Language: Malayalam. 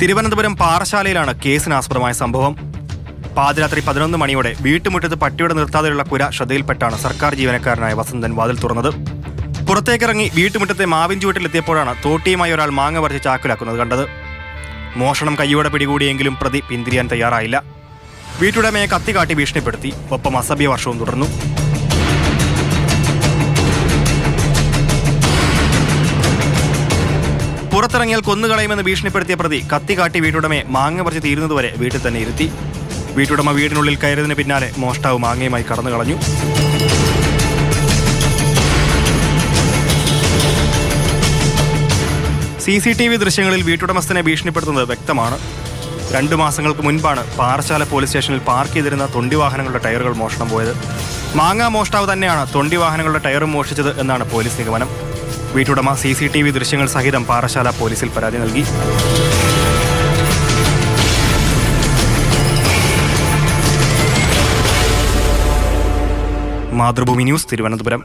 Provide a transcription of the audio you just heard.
തിരുവനന്തപുരം പാറശാലയിലാണ് കേസിനാസ്പദമായ സംഭവം. പാതിരാത്രി പതിനൊന്ന് മണിയോടെ വീട്ടുമുറ്റത്ത് പട്ടിയുടെ നിർത്താതെയുള്ള കുര ശ്രദ്ധയിൽപ്പെട്ടാണ് സർക്കാർ ജീവനക്കാരനായ വസന്തൻ വാതിൽ തുറന്നത്. പുറത്തേക്കിറങ്ങി വീട്ടുമുറ്റത്തെ മാവിൻ ചുവട്ടിലെത്തിയപ്പോഴാണ് തോട്ടിയുമായി ഒരാൾ മാങ്ങ പറിച്ച് ചാക്കിലാക്കുന്നത് കണ്ടത്. മോഷണം കൈയോടെ പിടികൂടിയെങ്കിലും പ്രതി പിന്തിരിയാൻ തയ്യാറായില്ല. വീട്ടുടമയെ കത്തി കാട്ടി ഭീഷണിപ്പെടുത്തി. ഒപ്പം അസഭ്യ വർഷവും തുടർന്നു. പുറത്തിറങ്ങിയാൽ കൊന്നുകളയുമെന്ന് ഭീഷണിപ്പെടുത്തിയ പ്രതി കത്തി കാട്ടി വീട്ടുടമയെ മാങ്ങ പറിച്ച് തീരുന്നതുവരെ വീട്ടിൽ തന്നെ ഇരുത്തി. വീട്ടുടമ വീടിനുള്ളിൽ കയറിയതിന് പിന്നാലെ മോഷ്ടാവ് മാങ്ങയുമായി കടന്നു കളഞ്ഞു. സി സി ടി വി ദൃശ്യങ്ങളിൽ വീട്ടുടമസ്ഥനെ ഭീഷണിപ്പെടുത്തുന്നത് വ്യക്തമാണ്. രണ്ടു മാസങ്ങൾക്ക് മുൻപാണ് പാറശാല പോലീസ് സ്റ്റേഷനിൽ പാർക്ക് ചെയ്തിരുന്ന തൊണ്ടി വാഹനങ്ങളുടെ ടയറുകൾ മോഷണം പോയത്. മാങ്ങ മോഷ്ടാവ് തന്നെയാണ് തൊണ്ടി വാഹനങ്ങളുടെ ടയറും മോഷ്ടിച്ചത് എന്നാണ് പോലീസ് നിഗമനം. വീട്ടുടമ സി സി ടി വി ദൃശ്യങ്ങൾ സഹിതം പാറശാല പോലീസിൽ പരാതി നൽകി. മാതൃഭൂമി ന്യൂസ് തിരുവനന്തപുരം.